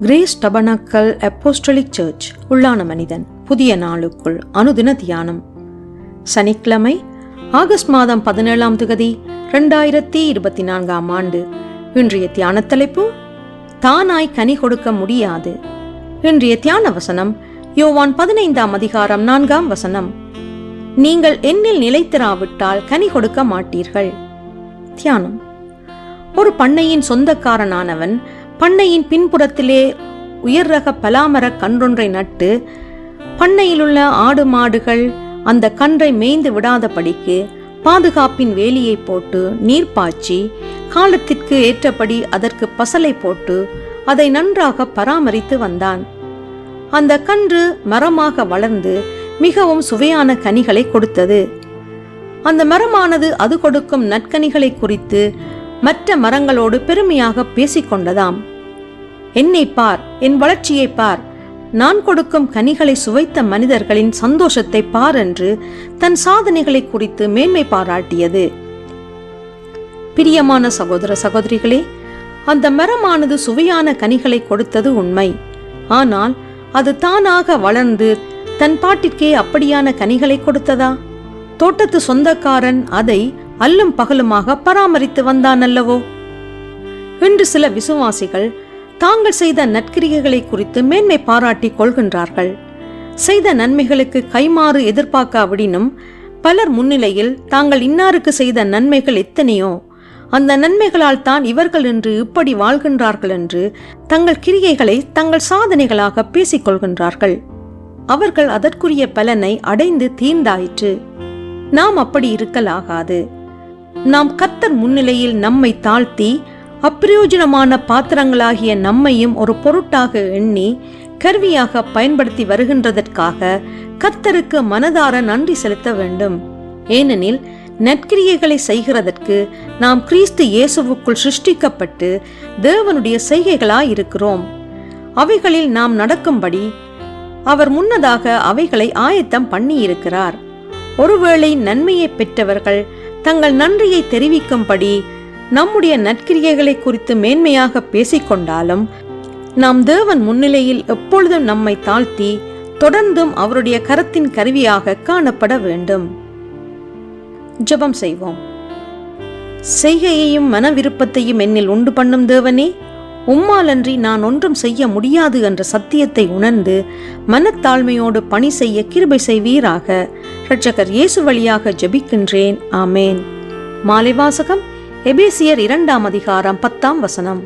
Grace tabernacle apostolic search உள்ளான மனிதன் புதிய நாளுக்குள் அனுதின தியானம் சனிக்கிழமை ஆகஸ்ட் மாதம் பதினேழாம் திகதி ரெண்டாயிரத்தி இருபத்தி நான்காம் ஆண்டு. இன்றைய தியான தலைப்பு தானாய் கனி கொடுக்க முடியாது. இன்றைய தியான வசனம் யோவான் பதினைந்தாம் அதிகாரம் நான்காம் வசனம். நீங்கள் என்னில் நிலைத்திராவிட்டால் கனி கொடுக்க மாட்டீர்கள். தியானம். ஒரு பண்ணையின் சொந்தக்காரனானவன் பண்ணையின் பின்புறத்திலே உயர் ரக பலாமர கன்றொன்றை நட்டு பண்ணையிலுள்ள ஆடு மாடுகள் அந்த கன்றை மேய்ந்து விடாதபடிக்கு பாதுகாப்பின் வேலியை போட்டு நீர் பாய்ச்சி காலத்திற்கு ஏற்றபடி அதற்கு பசலை போட்டு அதை நன்றாக பராமரித்து வந்தான். அந்த கன்று மரமாக வளர்ந்து மிகவும் சுவையான கனிகளை கொடுத்தது. அந்த மரமானது அது கொடுக்கும் நற்கனிகளை குறித்து மற்ற மரங்களோடு பெருமையாக பேசிக்கொண்டதாம். என்னை பார் என் வளர்ச்சியை பார். நான் கொடுக்கும் கனிகளை சுவைத்த மனிதர்களின் சந்தோஷத்தை பார் என்று தன் சாதனைகளை குறித்து மேன்மை பாராட்டியது. பிரியமான சகோதர சகோதரிகளே அந்த மரமானது சுவையான கனிகளை கொடுத்தது உண்மை. ஆனால் அது தானாக வளர்ந்து தன் பாட்டிற்கே அப்படியான கனிகளை கொடுத்ததா? தோட்டத்து சொந்தக்காரன் அதை அல்லும் பகலுமாக பராமரித்து வந்தான் அல்லவோ இன்று சில விசுவாசிகள் தாங்கள் செய்த நற்கிரிகைகளை குறித்து மேன்மை பாராட்டி கொள்கின்றார்கள். செய்த நன்மைகளுக்கு கைமாறு எதிர்பார்க்காவிடினும் பலர் முன்னிலையில் தாங்கள் இன்னாருக்கு செய்த நன்மைகள் எத்தனையோ? அந்த நன்மைகளால் தான் இவர்கள் என்று இப்படி வாழ்கின்றார்கள் என்று தங்கள் கிரியைகளை தங்கள் சாதனைகளாக பேசிக்கொள்கின்றார்கள் அவர்கள் அதற்குரிய பலனை அடைந்து தீர்ந்தாயிற்று. நாம் அப்படி இருக்கலாகாது. நாம் கத்தர் முன்னிலையில் நம்மை தாழ்த்தி அப்பிரயோஜனமான பாத்திரங்களாகிய நம்மையும் ஒரு பொருட்டாக எண்ணி கருவியாக பயன்படுத்தி வருகின்றதற்காக கத்தருக்கு மனதார நன்றி செலுத்த வேண்டும். ஏனெனில் நற்கிரியைகளை செய்கிறதற்கு நாம் கிறிஸ்து இயேசுவுக்குள் சிருஷ்டிக்கப்பட்டு தேவனுடைய செய்கைகளாய் இருக்கிறோம் அவைகளில் நாம் நடக்கும்படி அவர் முன்னதாக அவைகளை ஆயத்தம் பண்ணியிருக்கிறார். ஒருவேளை நன்மையை பெற்றவர்கள் தங்கள் நன்றியை தெரிவிக்கும்படி நம்முடைய நற்கிரியைகளை குறித்து மேன்மையாக பேசிக்கொண்டாலும் நாம் தேவன் முன்னிலையில் எப்பொழுதும் நம்மை தாழ்த்தி தொடர்ந்தும் அவருடைய கரத்தின் கருவியாக காணப்பட வேண்டும். ஜெபம் செய்வோம். செய்கையையும் மன விருப்பத்தையும் என்னில் உண்டு பண்ணும் தேவனே உம்மாலன்றி நான் ஒன்றும் செய்ய முடியாது என்ற சத்தியத்தை உணர்ந்து மனத்தாழ்மையோடு பணி செய்ய கிருபை செய்வீராக. இரட்சகர் இயேசு வழியாக ஜெபிக்கின்றேன். ஆமேன். மாலை வாசகம் எபேசியர் இரண்டாம் அதிகாரம் பத்தாம் வசனம்.